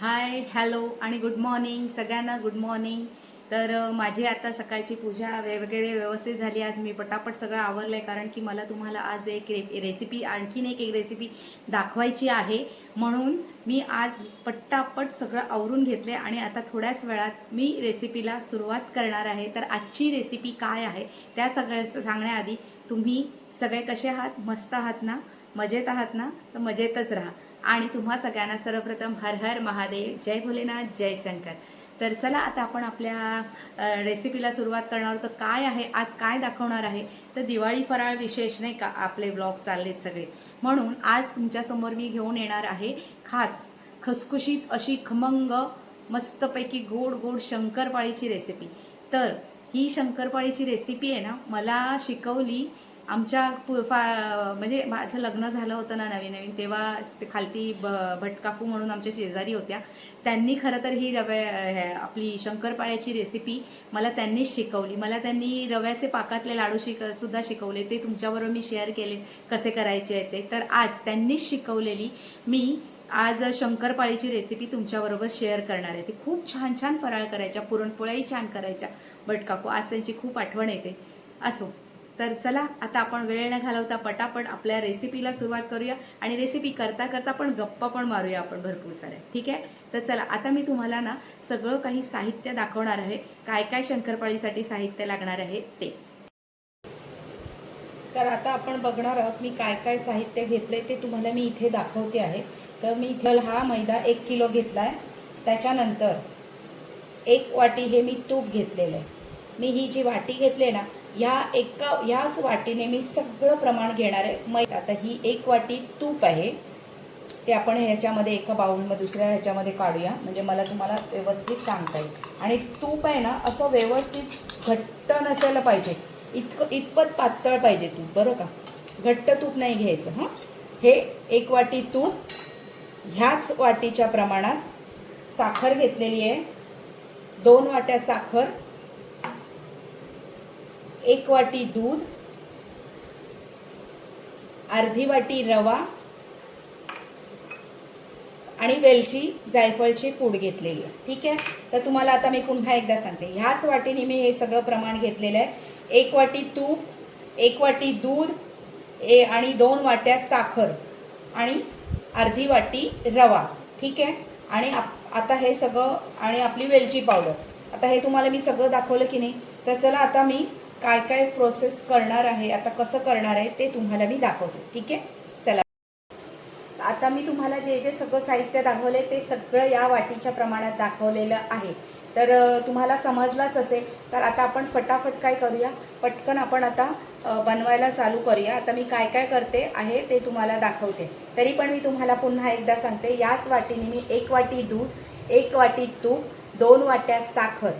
हाय hello आणि good morning सगळ्यांना good morning तर माझी आता सकाळची पूजा वे- वगैरे व्यवस्थित झाली. आज मी पटापट सगळं आवरलं आहे कारण की मला तुम्हाला आज एक रे रेसिपी आणखीन एक एक रेसिपी दाखवायची आहे. म्हणून मी आज पट्टापट सगळं आवरून घेतले आणि आता थोड्याच वेळात मी रेसिपीला सुरुवात करणार आहे. तर आजची रेसिपी काय आहे त्या सगळ्या सांगण्याआधी तुम्ही सगळे कसे आहात? मस्त आहात ना? मजेत आहात ना? तर मजेतच राहा. आणि तुम्हा सगळ्यांना सर्वप्रथम हर हर महादेव. जय भोलेनाथ जय शंकर. तर चला आता आपण आपल्या रेसिपीला सुरुवात करणार तर काय आहे? आज काय दाखवणार आहे? तर दिवाळी फराळ विशेष नाही का? आपले ब्लॉग चाललेत सगळे. म्हणून आज तुमच्यासमोर मी घेऊन येणार आहे खास खसखुशीत अशी खमंग मस्तपैकी गोड गोड शंकरपाळीची रेसिपी तर ही शंकरपाळीची रेसिपी आहे ना मला शिकवली आमच्या पु- फा म्हणजे माझं लग्न झालं होतं ना नवीन नवीन तेव्हा ते खालती ब भटकाकू म्हणून आमच्या शेजारी होत्या. त्यांनी खरं तर ही रव्या हे- आपली शंकरपाळ्याची रेसिपी मला त्यांनीच शिकवली. मला त्यांनी रव्याचे पाकातले लाडू शिक सुद्धा शिकवले. ते तुमच्याबरोबर मी शेअर केले कसे करायचे आहे ते. तर आज त्यांनीच शिकवलेली मी आज शंकरपाळीची रेसिपी तुमच्याबरोबर शेअर करणार आहे. ती खूप छान छान फराळ करायच्या पुरणपोळ्याही छान करायच्या भटकाकू. आज त्यांची खूप आठवण येते. असो. तर चला आता आपण वेळ न घालवता पटापट आपल्या रेसिपीला सुरुवात करूया. आणि रेसिपी करता करता पण गप्पा पण मारूया आपण भरपूर साऱ्या. ठीक आहे? तर चला आता मी तुम्हाला ना सगळं काही साहित्य दाखवणार आहे. काय काय शंकरपाळीसाठी साहित्य लागणार आहे ते. तर आता आपण बघणार आहोत मी काय काय साहित्य घेतलंय ते तुम्हाला मी इथे दाखवते आहे. तर मी इथे हा मैदा एक किलो घेतलाय. त्याच्यानंतर एक वाटी हे मी तूप घेतलेलं आहे. मी ही जी वाटी घेतली ना या एका याच वाटीने मी सगळं प्रमाण घेणार आहे. मैदा आता ही एक वाटी तूप आहे. ते आपण ह्याच्यामध्ये एका बाउलमध्ये दुसऱ्या ह्याच्यामध्ये काढूया. म्हणजे मला तुम्हाला व्यवस्थित सांगता येईल. आणि तूप आहे ना असं व्यवस्थित घट्ट नसायला पाहिजे. इतकं इतपत पातळ पाहिजे तूप बरं का? घट्ट तूप नाही घ्यायचं हां? हे एक वाटी तूप. ह्याच वाटीच्या प्रमाणात साखर घेतलेली आहे. दोन वाट्या साखर. एक वाटी दूध अर्धी वाटी रवा आणि वेलची जायफळची पूड घेतलेली आहे. ठीक आहे? तर तुम्हाला आता मी पुन्हा एकदा सांगते. ह्याच वाटीने मी हे सगळं प्रमाण घेतलेलं आहे. एक वाटी तूप एक वाटी दूध ए आणि दोन वाट्या साखर आणि अर्धी वाटी रवा. ठीक आहे? आणि आप- आता हे सगळं आणि आपली वेलची पावडर. आता हे तुम्हाला मी सगळं दाखवलं की नाही? तर चला आता मी काय काय प्रोसेस करणार आहे आता कसं करणार आहे ते तुम्हाला मी दाखवतो. ठीक आहे? चला. आता मी तुम्हाला जे जे सगळं साहित्य दाखवले ते सगळं या वाटीच्या प्रमाणात दाखवलेलं आहे. तर तुम्हाला समजलाच असेल. तर आता आपण फटाफट काय करूया? पटकन आपण आता बनवायला चालू करूया. आता मी काय काय करते आहे ते तुम्हाला दाखवते. तरी पण मी तुम्हाला पुन्हा एकदा सांगते याच वाटीने मी एक वाटी दूध एक वाटी तूप दोन वाट्या साखर.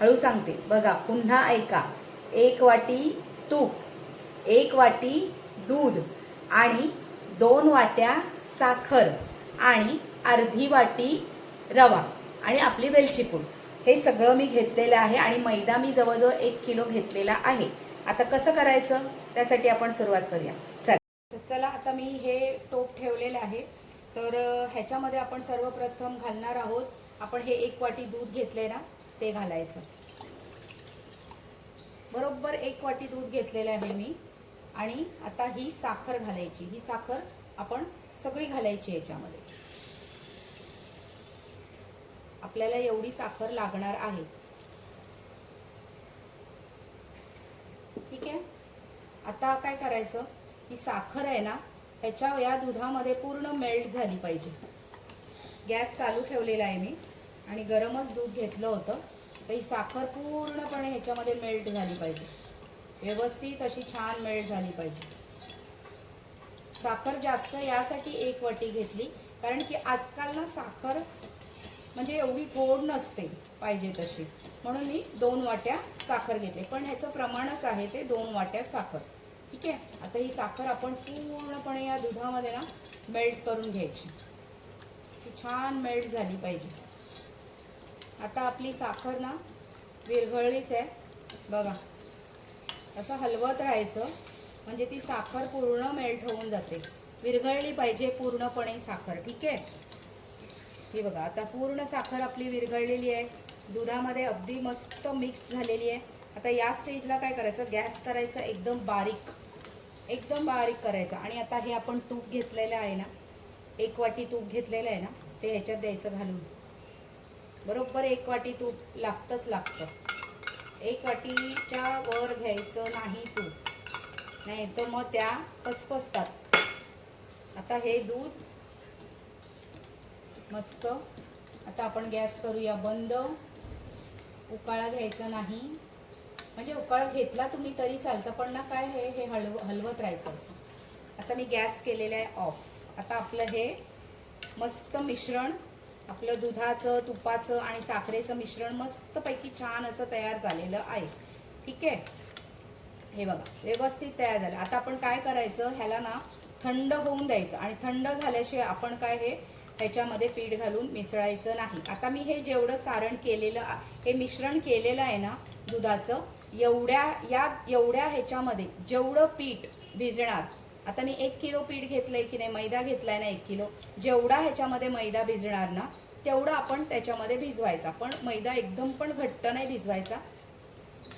हळू सांगते. बघा पुन्हा ऐका. एक वाटी तूप एक वाटी दूध आणि दोन वाट्या साखर आणि अर्धी वाटी रवा आणि आपली वेलची पूड हे सगळं मी घेतलेलं आहे आणि मैदा मी जवळजवळ एक किलो घेतलेला आहे. आता कसं करायचं? त्यासाठी आपण सुरुवात करूया. चला. तर चला आता मी हे टोप ठेवलेलं आहे. तर ह्याच्यामध्ये आपण सर्वप्रथम घालणार आहोत. आपण हे एक वाटी दूध घेतले ना ते घालायचं. बरोबर एक वाटी दूध घेतलेलं आहे मी. आणि आता ही साखर घालायची. ही साखर आपण सगळी घालायची याच्यामध्ये. आपल्याला एवढी साखर लागणार आहे. ठीक आहे? आता काय करायचं? ही साखर आहे ना ह्याच्या या दुधामध्ये पूर्ण मेल्ट झाली पाहिजे. गॅस चालू ठेवलेला आहे मी. आणि गरमच दूध घेतलं होतं. तर ही साखर पूर्णपणे ह्याच्यामध्ये मेल्ट झाली पाहिजे. व्यवस्थित अशी छान मेल्ट झाली पाहिजे. साखर जास्त यासाठी एक वाटी घेतली कारण की आजकाल ना साखर म्हणजे एवढी गोड नसते पाहिजे तशी. म्हणून मी दोन वाट्या साखर घेतली. पण ह्याचं प्रमाणच आहे ते दोन वाट्या साखर. ठीक आहे? आता ही साखर आपण पूर्णपणे या दुधामध्ये ना मेल्ट करून घ्यायची. छान मेल्ट झाली पाहिजे. आता आपली साखर ना विरघळलीच आहे. बघा. असं हलवत राहायचं. म्हणजे ती साखर पूर्ण मेल्ट होऊन जाते. विरघळली पाहिजे पूर्णपणे साखर. ठीक आहे? ही बघा. आता पूर्ण साखर आपली विरघळलेली आहे. दुधामध्ये अगदी मस्त मिक्स झालेली आहे. आता या स्टेजला काय करायचं? गॅस करायचं एकदम बारीक. एकदम बारीक करायचं. आणि आता हे आपण तूप घेतलेलं आहे ना एक वाटी तूप घेतलेलं आहे ना ते ह्याच्यात द्यायचं घालून. बरोबर एक वाटी तूप लागतंच लागतं. एक वाटीच्या वर घ्यायचं नाही तूप. नाही तर मग त्या पसपसतात. आता हे दूध मस्त. आता आपण गॅस करूया बंद. उकाळा घ्यायचा नाही. म्हणजे उकाळा घेतला तुम्ही तरी चालतं पण ना काय हे हे हलव हलवत राहायचं असं. आता मी गॅस केलेला आहे ऑफ. आता आपलं हे मस्त मिश्रण आपलं दुधाचं तुपाचं आणि साखरेचं मिश्रण मस्तपैकी छान असं तयार झालेलं आहे. ठीक आहे? हे बघा व्यवस्थित तयार झालं. आता आपण काय करायचं? ह्याला ना थंड होऊन द्यायचं. आणि थंड झाल्याशिवाय आपण काय हे ह्याच्यामध्ये पीठ घालून मिसळायचं नाही. आता मी हे जेवढं सारण केलेलं हे मिश्रण केलेलं आहे ना दुधाचं एवढ्या या एवढ्या ह्याच्यामध्ये जेवढं पीठ भिजणार आता मी एक किलो पीठ घेतलंय की नाही मैदा घेतलाय ना एक किलो. जेवढा ह्याच्यामध्ये मैदा भिजणार ना तेवढा आपण त्याच्यामध्ये भिजवायचा. पण मैदा एकदम पण घट्ट नाही भिजवायचा.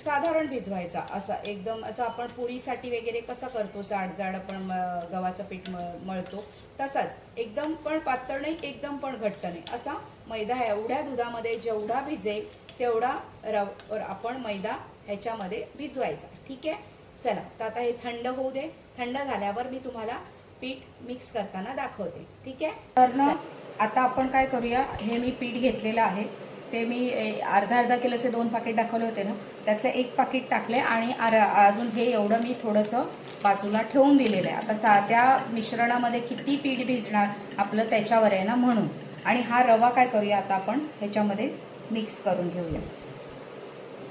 साधारण भिजवायचा असा. एकदम असं आपण पुरीसाठी वगैरे कसं करतो जाड जाड आपण म- गव्हाचं पीठ मळतो तसाच. एकदम पण पातळ नाही एकदम पण घट्ट नाही. असा मैदा एवढ्या दुधामध्ये जेवढा भिजेल तेवढा रव आपण मैदा ह्याच्यामध्ये भिजवायचा. ठीक आहे? चला तर आता हे थंड होऊ दे. थंड झाल्यावर मी तुम्हाला पीठ मिक्स करताना दाखवते. ठीक आहे? तर ना आता आपण काय करूया? हे मी पीठ घेतलेलं आहे. ते मी अर्धा अर्धा किलोचे दोन पाकिट दाखवले होते ना त्यातलं एक पाकिट टाकले आणि आर- अजून हे एवढं मी थोडंसं बाजूला ठेवून दिलेलं आहे. आता सा- त्या मिश्रणामध्ये किती पीठ भिजणार आपलं त्याच्यावर आहे ना म्हणून. आणि हा रवा काय करूया आता आपण? ह्याच्यामध्ये मिक्स करून घेऊया.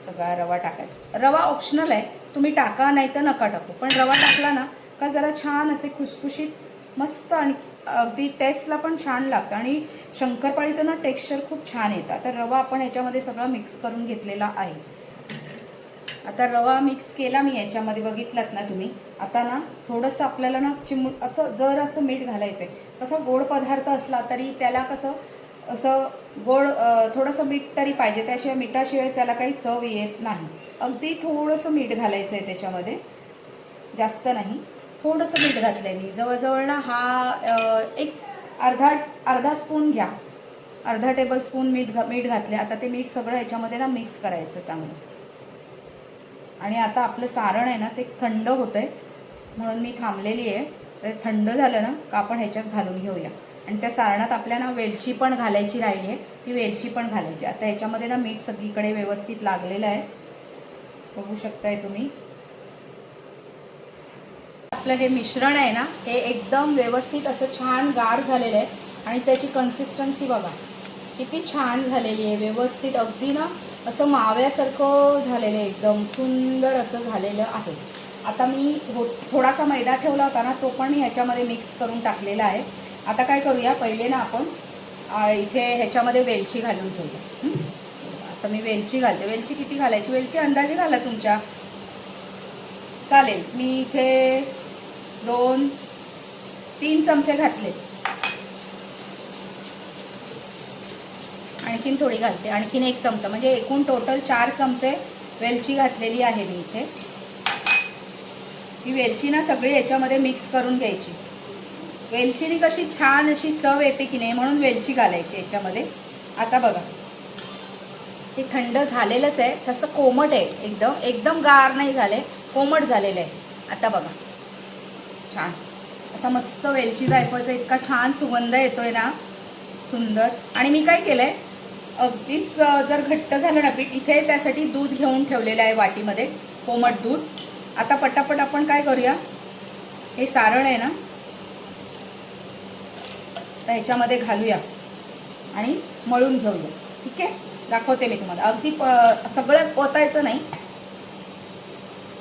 सगळा रवा टाकायचा. रवा ऑप्शनल आहे. तुम्ही टाका नाही तर नका टाकू. पण रवा टाकला ना का जरा छान असे खुसखुशीत मस्त आणि अगदी टेस्टला पण छान लागतं. आणि शंकरपाळीचं ना टेक्स्चर खूप छान येतं. तर रवा आपण याच्यामध्ये सगळं मिक्स करून घेतलेला आहे. आता रवा मिक्स केला मी याच्यामध्ये बघितलात ना तुम्ही? आता ना थोडंसं आपल्याला ना चिमू असं जर असं मीठ घालायचं आहे कसं गोड पदार्थ असला तरी त्याला कसं असं गोड थोडंसं मीठ तरी पाहिजे. त्याशिवाय मिठाशिवाय त्याला काही चव येत नाही. अगदी थोडंसं मीठ घालायचं आहे त्याच्यामध्ये. जास्त नाही. थोडंसं मीठ घातलं आहे मी. जवळजवळ ना हा एक अर्धा अर्धा स्पून घ्या. अर्धा टेबल स्पून मीठ घा मीठ घातले आता ते मीठ सगळं याच्यामध्ये ना मिक्स करायचं चांगलं. आणि आता आपलं सारण आहे ना ते थंड होतं आहे म्हणून मी थांबलेली आहे. ते थंड झालं ना का आपण ह्याच्यात घालून घेऊया. आणि त्या सारणात आपल्या ना वेलची पण घालायची राहिली आहे. ती वेलची पण घालायची. आता ह्याच्यामध्ये ना मीठ सगळीकडे व्यवस्थित लागलेलं आहे. बघू शकताय तुम्ही. आपलं हे मिश्रण आहे ना हे एकदम व्यवस्थित असं छान गार झालेलं आहे. आणि त्याची कन्सिस्टन्सी बघा किती छान झालेली आहे व्यवस्थित. अगदी ना असं माव्यासारखं झालेलं आहे एकदम सुंदर असं झालेलं आहे. आता मी हो थोडासा मैदा ठेवला होता ना तो पण मी ह्याच्यामध्ये मिक्स करून टाकलेला आहे. आता काय करूया पहिले ना आपण इथे ह्याच्यामध्ये वेलची घालून ठेवूया. आता मी वेलची घालते. वेलची किती घालायची? वेलची अंदाजे घाला तुमच्या. चालेल मी इथे दोन तीन चमचे घातले. आणखीन थोडी घालते. आणखीन एक चमचा. म्हणजे एकूण टोटल चार चमचे वेलची घातलेली आहे मी इथे. ही वेलची ना सगळी याच्यामध्ये मिक्स करून घ्यायची. वेलचीने कशी छान अशी चव येते की नाही म्हणून वेलची घालायची याच्यामध्ये. आता बघा. हे थंड झालेलंच आहे. तसं कोमट आहे एकदम. एकदम गार नाही झाले कोमट झालेलं आहे. आता बघा. छान. असा मस्त वेलची जायफळचा इतका छान सुगंध येतोय ना सुंदर. आणि मी काय केलंय अगदीच जर घट्ट झालं ना पीठ इथे त्यासाठी दूध घेऊन ठेवलेलं आहे वाटीमध्ये कोमट दूध. आता पटापट आपण काय करूया हे सारण आहे ना तर ह्याच्यामध्ये घालूया आणि मळून घेऊया. ठीक आहे? दाखवते मी तुम्हाला. अगदी प- सगळं पोतायचं नाही.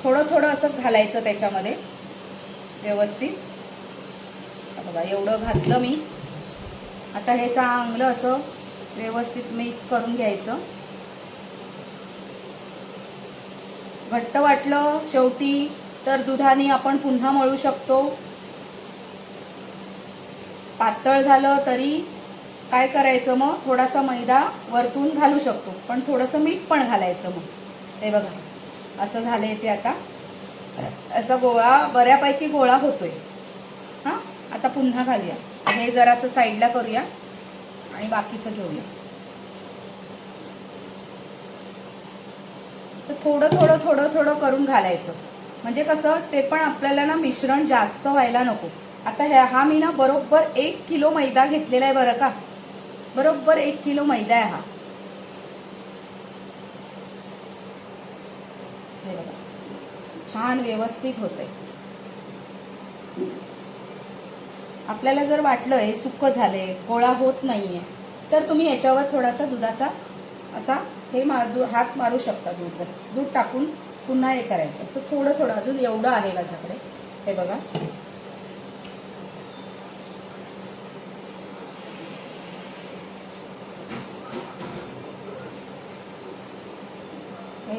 थोडं थोडं असं घालायचं त्याच्यामध्ये. व्यवस्थित. बघा एवढं घातलं मी. आता हे चांगलं असं व्यवस्थित मिक्स करून घ्यायचं. घट्ट वाटलं शेवटी तर दुधाने आपण पुन्हा मळू शकतो. पातळ झालं तरी काय करायचं मग? थोडासा मैदा वरतून घालू शकतो. पण थोडंसं मीठ पण घालायचं मग. हे बघा असं झालंय ते आता. याचा गोळा बऱ्यापैकी गोळा होतोय. हां? आता पुन्हा घालूया. हे जरासं साईडला करूया आणि बाकीचं घेऊया. तर थोडं थोडं थोडं थोडं करून घालायचं. म्हणजे कसं ते पण आपल्याला ना मिश्रण जास्त व्हायला नको. आता ह्या हा मी ना बरोबर एक किलो मैदा घेतलेला आहे बरं का? बरोबर एक किलो मैदा आहे हा बघा छान व्यवस्थित होते आपल्याला जर वाटलं हे सुक्क झाले गोळा होत नाहीये तर तुम्ही याच्यावर थोडासा दुधाचा असा हे मा दु हात मारू शकता दूध. दूध टाकून पुन्हा हे करायचं. असं थोडं थोडं अजून एवढं आहे माझ्याकडे. हे बघा.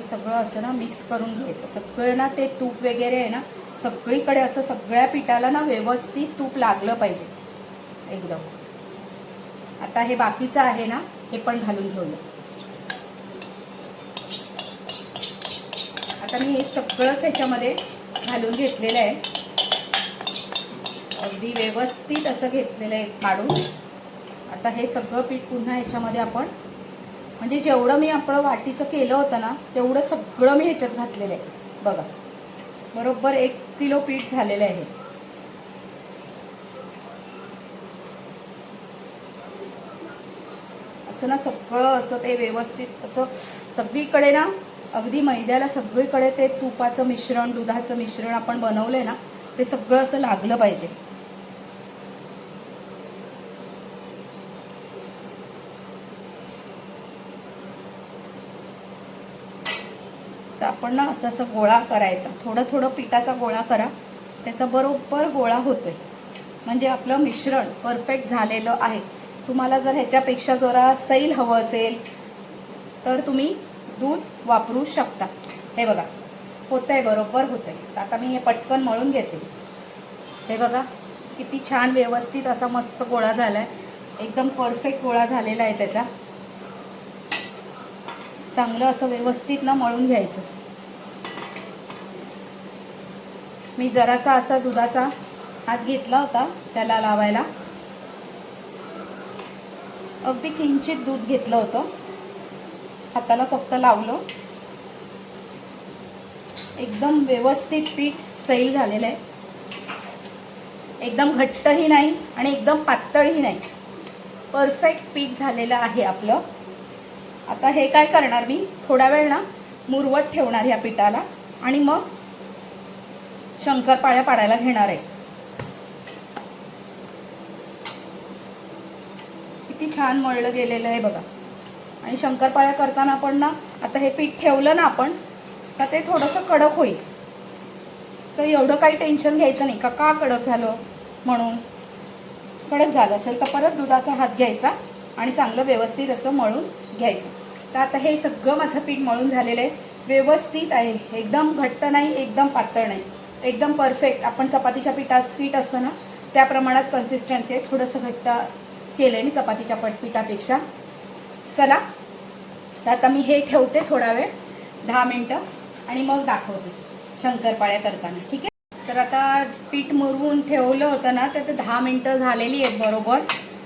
सगळं असं ना मिक्स करून घ्यायचं. सगळं ना ते तूप वगैरे आहे ना सगळीकडे असं सगळ्या पिठाला ना व्यवस्थित तूप लागलं पाहिजे. एकदम. आता हे बाकीचं आहे ना हे पण घालून घेऊया आता मी हे सगळंच ह्याच्यामध्ये घालून घेतलेलं आहे. अगदी व्यवस्थित असं घेतलेलं आहे काढून. आता हे सगळं पीठ पुन्हा ह्याच्यामध्ये आपण म्हणजे जेवढं मी आपलं वाटीचं केलं होतं ना तेवढं सगळं मी ह्याच्यात घातलेलं आहे. बघा. बरोबर एक किलो पीठ झालेलं आहे. असं ना सगळं असं ते व्यवस्थित असं सगळीकडे ना अगदी मैद्याला सगळीकडे ते तुपाचं मिश्रण दुधाचं मिश्रण आपण बनवलंय ना ते सगळं असं लागलं पाहिजे. आपण ना असं असं गोळा करायचा. थोडं थोडं पिठाचा गोळा करा. त्याचा बरोबर गोळा होतोय. म्हणजे आपलं मिश्रण परफेक्ट झालेलं आहे. तुम्हाला जर ह्याच्यापेक्षा जरा सैल हवं असेल तर तुम्ही दूध वापरू शकता. हे बघा होतंय बरोबर होतंय. तर आता मी हे पटकन मळून घेते. हे बघा किती छान व्यवस्थित असा मस्त गोळा झालाय. एकदम परफेक्ट गोळा झालेला आहे त्याचा. चांगलं असं व्यवस्थित ना मळून घ्यायचं. मी जरासा असा दुधाचा हात घेतला होता त्याला लावायला. अगदी किंचित दूध घेतलं होतं. हाताला फक्त लावलं. एकदम व्यवस्थित पीठ सैल झालेलं आहे. एकदम घट्टही नाही आणि एकदम पातळही नाही. परफेक्ट पीठ झालेलं आहे आपलं. आता हे काय करणार मी? थोडा वेळ ना मुरवत ठेवणार ह्या पिठाला आणि मग शंकरपाळ्या पाडायला घेणार आहे. किती छान मळलं गेलेलं आहे बघा. आणि शंकरपाळ्या करताना आपण ना आता हे पीठ ठेवलं ना आपण तर ते थोडंसं कडक होईल. तर एवढं काही टेन्शन घ्यायचं नाही. का का कडक झालं म्हणून? कडक झालं असेल तर परत दुधाचा हात घ्यायचा आणि चांगलं व्यवस्थित असं मळून घ्यायचं. तर आता हे सगळं माझं पीठ मळून झालेलं आहे. व्यवस्थित आहे. एकदम घट्ट नाही एकदम पातळ नाही. एकदम परफेक्ट आपण चपातीच्या पिठात पीठ असतं ना त्या प्रमाणात कन्सिस्टन्सी आहे. थोडंसं घट्ट केलं आहे मी चपातीच्या पट पिठापेक्षा. चला तर आता मी हे ठेवते थोडा वेळ दहा मिनटं आणि मग दाखवते शंकरपाळ्या करताना. ठीक आहे? तर आता पीठ मुरवून ठेवलं होतं ना तर ते दहा मिनटं झालेली आहेत बरोबर.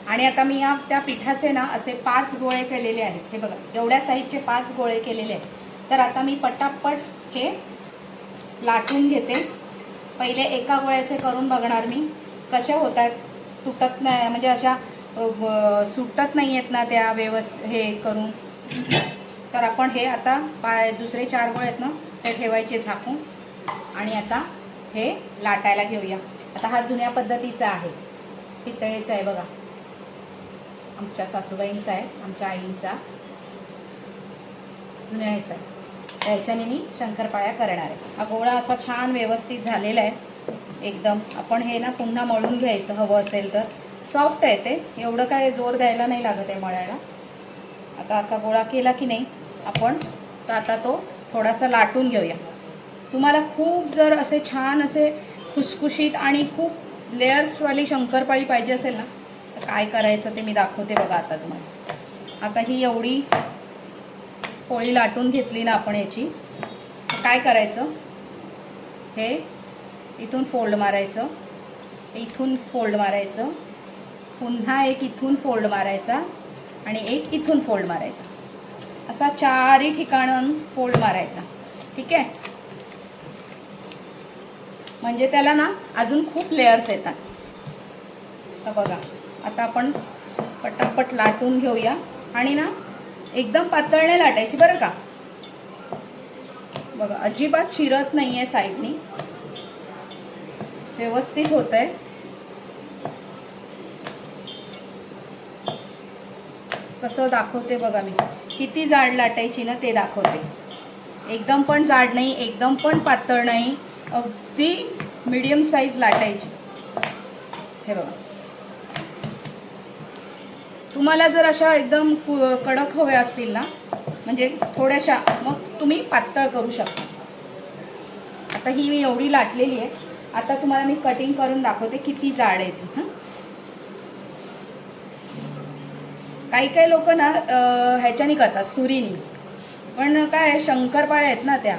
आणि आता मी या त्या पिठाचे ना असे पाच गोळे केलेले आहेत. हे बघा एवढ्या साईजचे पाच गोळे केलेले आहेत. तर आता मी पटापट हे लाटून घेते. पहिले एका गोळ्याचे करून बघणार मी. कशा होतात? तुटत नाही म्हणजे अशा सुटत नाही आहेत ना त्या व्यवस् हे करून. तर आपण हे आता पाय दुसरे चार गोळे आहेत ना ते ठेवायचे झाकून. आणि आता हे लाटायला घेऊया. आता हा जुन्या पद्धतीचा आहे. पितळेचा आहे बघा. आमच्या सासूबाईंचा आहे आमच्या आईंचा. जुन्या ह्याचा आहे. त्याच्याने मी शंकरपाळ्या करणार आहे. हा गोळा असा छान व्यवस्थित झालेला आहे. एकदम. आपण हे ना पुन्हा मळून घ्यायचं हवं असेल तर. सॉफ्ट आहे ते. एवढं काय जोर द्यायला नाही लागत आहे मळायला. आता असा गोळा केला की नाही आपण तर आता तो थोडासा लाटून घेऊया. तुम्हाला खूप जर असे छान असे खुसखुशीत आणि खूप लेयर्सवाली शंकरपाळी पाहिजे असेल ना तर काय करायचं ते मी दाखवते बघा आता तुम्हाला. आता ही एवढी पोळी लाटून घेतली ना आपण याची काय करायचं? हे इथून फोल्ड मारायचं. इथून फोल्ड मारायचं. पुन्हा एक इथून फोल्ड मारायचा आणि एक इथून फोल्ड मारायचा. असा चारही ठिकाणं फोल्ड मारायचा. ठीक आहे? म्हणजे त्याला ना अजून खूप लेअर्स येतात. तर बघा आता आपण पटापट लाटून घेऊया. आणि ना एकदम पातळ नाही लाटायची बरं का? बघा अजिबात चिरत नाही आहे साईडनी. व्यवस्थित होत आहे कसं दाखवते बघा मी. किती जाड लाटायची ना ते दाखवते. एकदम पण जाड नाही एकदम पण पातळ नाही. अगदी मीडियम साईज लाटायची. हे बघा. तुम्हाला जर अशा एकदम कु- कडक हव्या असतील ना म्हणजे थोड्याशा मग तुम्ही पातळ करू शकता. आता ही मी एवढी लाटलेली आहे. आता तुम्हाला मी कटिंग करून दाखवते किती जाड आहे ती हां? काही काही लोक ना ह्याच्याने करतात सुरीनी. पण काय आहे, शंकरपाळ्या आहेत ना त्या.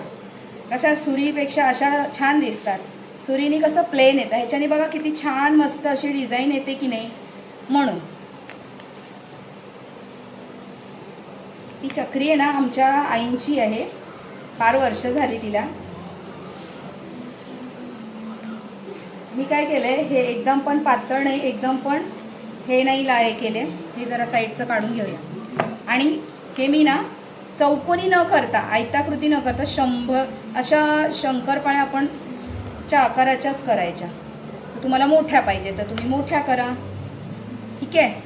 कशा सुरीपेक्षा अशा छान दिसतात. सुरीनी कसं प्लेन येतं. ह्याच्याने बघा किती छान मस्त अशी डिझाईन येते की नाही. म्हणून. ही चक्री आहे ना आमच्या आईंची आहे. फार वर्ष झाली तिला. मी काय केलंय हे एकदम पण पातळ नाही एकदम पण हे नाही लाय केले. हे जरा साईडचं काढून घेऊया. आणि हे मी ना चौकोनी न करता आयताकृती न करता शंभर अशा शंकरपाळ्या आपण च्या आकाराच्याच करायच्या. तुम्हाला मोठ्या पाहिजे तर तुम्ही मोठ्या करा. ठीक आहे?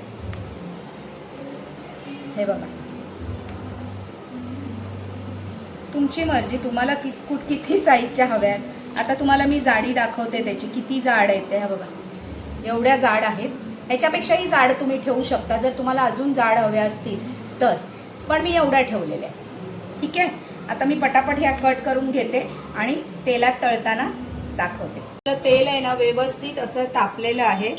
हे बघा. तुमची मर्जी तुम्हाला कि कुठ किती साईजच्या हव्यात. आता तुम्हाला मी जाडी दाखवते त्याची. किती जाड आहेत त्या बघा. एवढ्या जाड आहेत. ह्याच्यापेक्षाही जाड तुम्ही ठेवू शकता. जर तुम्हाला अजून जाड हव्या असतील तर. पण मी एवढ्या ठेवलेल्या आहे ठीक आहे? आता मी पटापट ह्या कट करून घेते आणि तेलात तळताना दाखवते. आपलं तेल आहे ना व्यवस्थित असं तापलेलं आहे.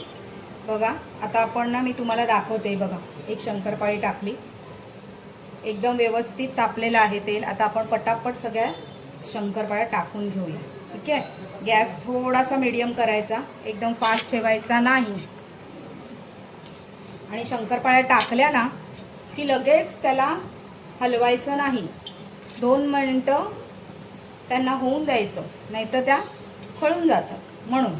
बघा आता आपण ना मी तुम्हाला दाखवते. बघा एक शंकरपाळी टाकली. एकदम व्यवस्थित तापलेलं आहे तेल. आता आपण पटापट सगळ्या शंकरपाळ्या टाकून घेऊया. ठीक आहे? गॅस थोडासा मीडियम करायचा. एकदम फास्ट ठेवायचा नाही. आणि शंकरपाळ्या टाकल्या ना की लगेच त्याला हलवायचं नाही. दोन मिनटं त्यांना होऊन द्यायचं. नाहीतर त्या खळून जातात. म्हणून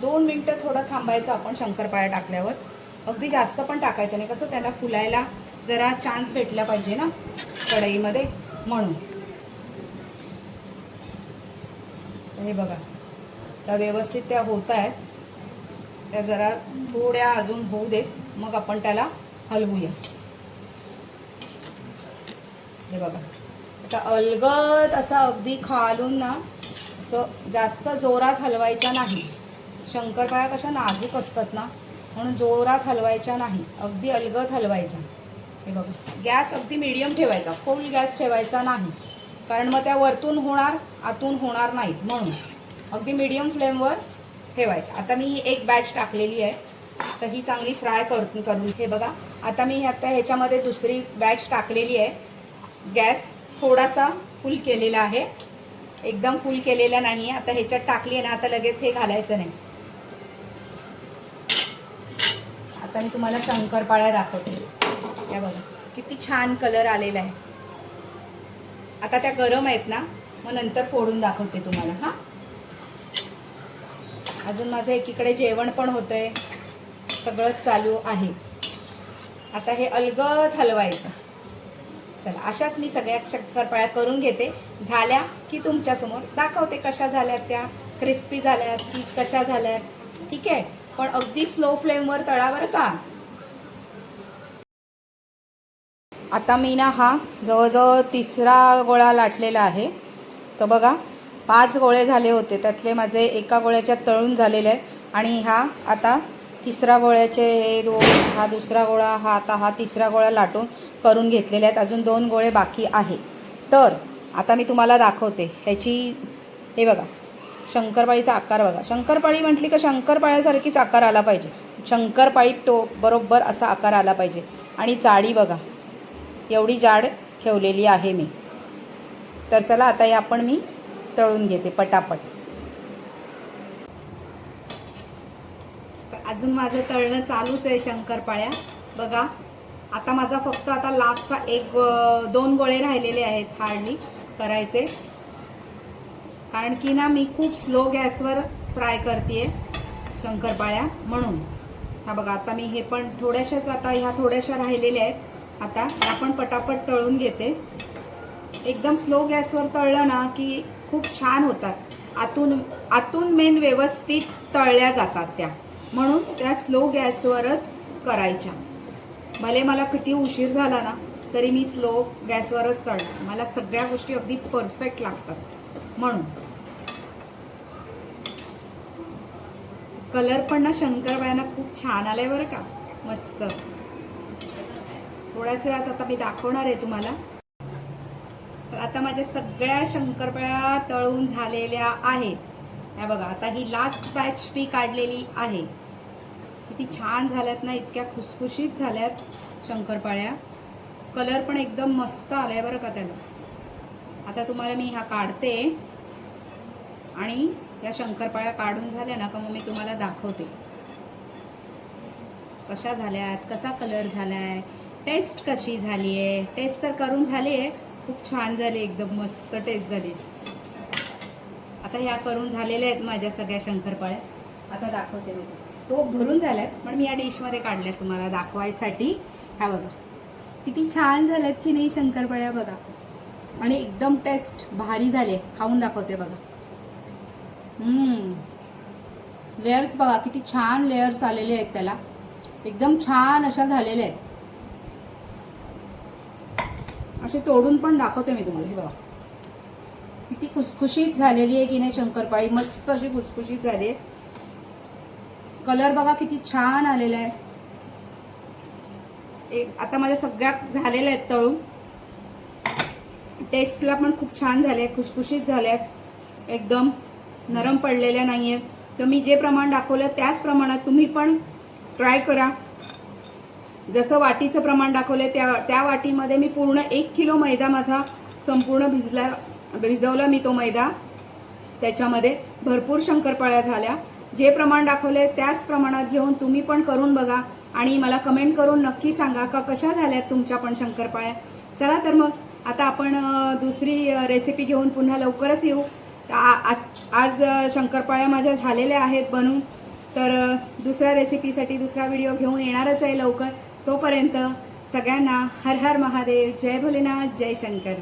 दोन मिनटं थोडं थांबायचं आपण शंकरपाळ्या टाकल्यावर. अगदी जास्त पण टाकायचं नाही. कसं त्याला फुलायला जरा चान्स भेटला पाहिजे ना कढईमध्ये म्हणून. हे बघा त्या व्यवस्थित त्या होत आहेत. त्या जरा थोड्या अजून होऊ देत मग आपण त्याला हलवूया. हे बघा आता अलगद असा अगदी खालून ना असं जास्त जोरात हलवायचा नाही. शंकरपाळ्या कशा नाजूक असतात ना म्हणून जोरात हलवायच्या नाही अगदी अलगद हलवायच्या. हे बघा गॅस अगदी मीडियम ठेवायचा फुल गॅस ठेवायचा नाही. कारण मग त्या वरतून होणार आतून होणार नाहीत म्हणून. अगदी मीडियम फ्लेमवर ठेवायचे. आता मी ही एक बॅच टाकलेली आहे. तर ही चांगली फ्राय करून करून हे बघा. आता मी आता ह्याच्यामध्ये दुसरी बॅच टाकलेली आहे. गॅस थोडासा फुल केलेला आहे. एकदम फुल केलेला नाही आता ह्याच्यात टाकली आहे ना आता लगेच हे घालायचं नाही. आता मी तुम्हाला शंकरपाळ्या दाखवते. या बघा किती छान कलर आलेला आहे. आता त्या गरम आहेत ना मग नंतर फोडून दाखवते तुम्हाला हां. अजून माझं एकीकडे जेवण पण होतंय. सगळंच चालू आहे. आता हे अलगद हलवायचं. चला अशाच मी सगळ्या शक्करपाळ्या करून घेते. झाल्या की तुमच्यासमोर. दाखवते कशा झाल्यात त्या. क्रिस्पी झाल्यात की कशा झाल्यात. ठीक आहे? पण अगदी स्लो फ्लेमवर तळावर का? आता मी ना हा जवळजवळ तिसरा गोळा लाटलेला आहे. तर बघा पाच गोळे झाले होते. त्यातले माझे एका गोळ्याच्या तळून झालेले आहेत. आणि हा आता तिसरा गोळ्याचे हे दोन हा दुसरा गोळा हा आता हा तिसरा गोळा लाटून करून घेतलेले आहेत. अजून दोन गोळे बाकी आहे. तर आता मी तुम्हाला दाखवते. ह्याची हे बघा शंकरपाळीचा आकार बघा. शंकरपाळी म्हटली का शंकरपाळ्यासारखीच आकार आला पाहिजे. शंकरपाळी टो बरोबर असा आकार आला पाहिजे. आणि जाडी बघा. एवढी जाड ठेवलेली आहे मी. तर चला आता हे आपण मी तळून घेते पटापट. अजून माझं तळणं चालूच आहे शंकरपाळ्या. बघा आता माझा फक्त आता लास्टचा एक दोन गोळे राहिलेले आहेत हार्डली करायचे. कारण की ना मी खूप स्लो गॅसवर फ्राय करते शंकरपाळ्या म्हणून. हा बघा आता मी हे पण थोड्याशाच आता ह्या थोड्याशा राहिलेल्या आहेत. आता आपण पटापट तळून घेते. एकदम स्लो गॅसवर तळलं ना की खूप छान होतात. आतून आतून मेन व्यवस्थित तळल्या जातात त्या. म्हणून त्या स्लो गॅसवरच करायच्या. भले मला किती उशीर झाला ना तरी मी स्लो गॅसवरच तळते मला सगळ्या गोष्टी अगदी परफेक्ट लागतात. म्हणून. कलर पण ना शंकरबायांना खूप छान आलाय बरं का. मस्त. थोड्याच वेळात आता मी दाखवणार आहे तुम्हाला. तर आता माझ्या सगळ्या शंकरपाळ्या तळून झालेल्या आहेत. ह्या बघा आता ही लास्ट बॅच मी काढलेली आहे. किती छान झाल्यात ना इतक्या खुसखुशीत झाल्यात शंकरपाळ्या. कलर पण एकदम मस्त आलाय बरं का त्याला. आता तुम्हाला मी ह्या काढते. आणि या शंकरपाळ्या काढून झाल्या ना का मग मी तुम्हाला दाखवते. कशा झाल्यात कसा कलर झाला आहे टेस्ट कशी झाली आहे? टेस्ट तर करून झाली आहे. खूप छान झाली एकदम मस्त टेस्ट झाली. आता ह्या करून झालेल्या आहेत माझ्या सगळ्या शंकरपाळ्या. आता दाखवते मी. टोप भरून झाल्यात पण मी या डिशमध्ये काढल्यात तुम्हाला दाखवायसाठी. ह्या बघा. किती छान झाल्यात की नाही शंकरपाळ्या बघा. आणि एकदम टेस्ट भारी झाली आहे. खाऊन दाखवते बघा. लेयर्स बघा किती छान लेयर्स आलेले आहेत त्याला. एकदम छान अशा झालेल्या आहेत. असे तोडून पण दाखवते मी तुम्हाला हे बघा. किती खुसखुशीत झालेली आहे की नाही शंकरपाळी मस्त अशी खुसखुशीत झाली आहे. कलर बघा किती छान आलेला आहे. एक आता माझ्या सगळ्या झालेल्या आहेत तळून. टेस्टला पण खूप छान झाले खुसखुशीत झाल्या आहेत. एकदम नरम पडलेल्या नाही आहेत तर मी जे प्रमाण दाखवलं त्याच प्रमाणात तुम्ही पण ट्राय करा. जसं वाटीचं प्रमाण दाखवलं त्या त्या वाटीमध्ये मी पूर्ण एक किलो मैदा माझा संपूर्ण भिजला भिजवला मी तो मैदा. त्याच्यामध्ये भरपूर शंकरपाळ्या झाल्या. जे प्रमाण दाखवले त्याच प्रमाणात घेऊन तुम्ही पण करून बघा आणि मला कमेंट करून नक्की सांगा का कशा झाल्यात तुमच्या पण शंकरपाळ्या. चला तर मग आता आपण दुसरी रेसिपी घेऊन पुन्हा लवकरच येऊ. आ- आज आज शंकरपाळ्या माझ्या झालेल्या आहेत बनून. तर दुसऱ्या रेसिपीसाठी दुसरा व्हिडिओ घेऊन येणारच आहे लवकर. तोपर्यंत सगळ्यांना हर हर महादेव जय भोलेनाथ जय शंकर.